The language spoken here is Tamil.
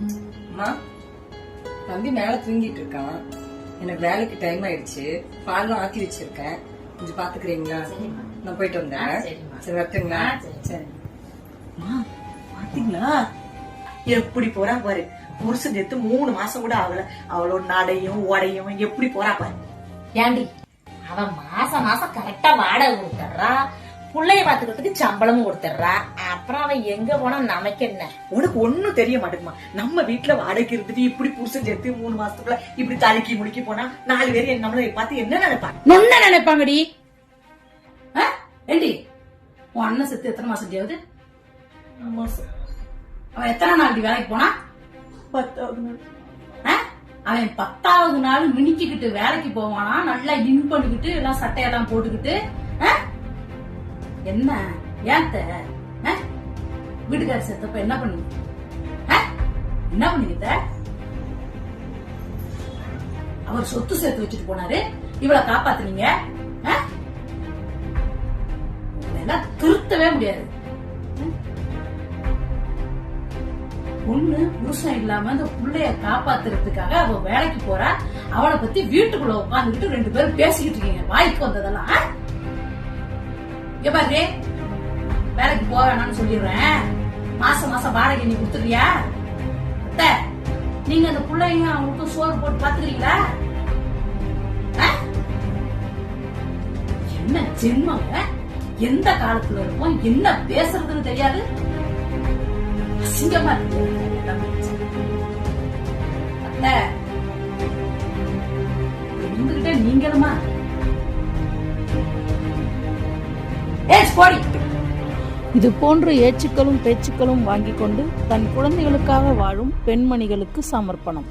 அம்மா தம்பி மேல தூங்கிட்டு இருக்கான். எனக்கு வேலைக்கு டைம் ஆயிடுச்சு. பாலும் ஆக்கி வச்சிருக்கேன். கொஞ்சம் பாத்துக்கிறீங்களா. நான் போயிட்டு வந்தேன். சரி வரட்டுங்களா? சரி. பாத்தீங்களா? எப்படி போறா பாரு. புருஷன் சேர்த்து மூணு மாசம் கூட ஆகல. அவளோட நடையும் உடையும் எப்படி போறா பாரு. ஏண்டி? அவன் மாசம் மாசம் கரெக்டா வாடகை கொடுத்துட்றா. புள்ளைய பாத்துக்கிறதுக்கு சம்பளமும் கொடுத்துட்றா. அப்புறம் அவன் எங்க போனா நமக்கு என்ன? உனக்கு ஒண்ணும் தெரிய மாட்டேங்குமா? நம்ம வீட்டுல வாடகைக்கு இருந்துட்டு இப்படி புருஷன் சேர்த்து மூணு மாசத்துக்குள்ள இப்படி தலுக்கி முடுக்கி போனா நாலு பேர் நம்மள பார்த்து என்ன நினைப்பாங்க? என்ன நினைப்பாங்கடி? ஏண்டி? உன் அண்ணன் செத்து எத்தனை மாசம். ஆகுது அவன் எத்தனை நாள் வேலைக்கு போனா? பத்தாவது நாள்? அவன் பத்தாவது நாள் மினிக்கிட்டு வேலைக்கு போவானா? நல்லா இன் பண்ணிக்கிட்டு எல்லாம் சட்டையெல்லாம் போட்டுக்கிட்டு? என்ன? ஏத்த வீட்டுக்காரர் வீட்டுக்கார செத்தப்ப என்ன பண்ணீங்க? என்ன பண்ணீங்க அவர் சொத்து சேர்த்து வச்சுட்டு போனாரு. இவளை காப்பாத்துனீங்க. ஆ? இதெல்லாம் திருத்தவே முடியாது. பொண்ணு புருஷன் இல்லாம அந்த பிள்ளைய காப்பாத்துறதுக்காக அவ வேலைக்கு போறா. அவளை பத்தி வீட்டுக்குள்ள உட்காந்துக்கிட்டு ரெண்டு பேரும் பேசிக்கிட்டு இருக்கீங்க. வாய்க்கு வந்ததெல்லாம் இங்க பாரு. வேலைக்கு போக வேணாம்னு சொல்லிடுறேன். மாசம் மாசம் வாடகை நீ கொடுத்துறியா அத்தை நீங்க அந்த பிள்ளைங்க அவங்களுக்கும் சோறு போட்டு பாத்துக்கிறீங்களா? என்ன ஜென்மங்க எந்த காலத்துல இருக்கும்? என்ன பேசுறதுன்னு தெரியாது. அசிங்கமா இருக்கு. அத்த நீங்களுமா? போடி இது போன்ற ஏச்சுக்களும் பேச்சுக்களும் வாங்கி கொண்டு தன் குழந்தைகளுக்காக வாழும் பெண்மணிகளுக்கு சமர்ப்பணம்.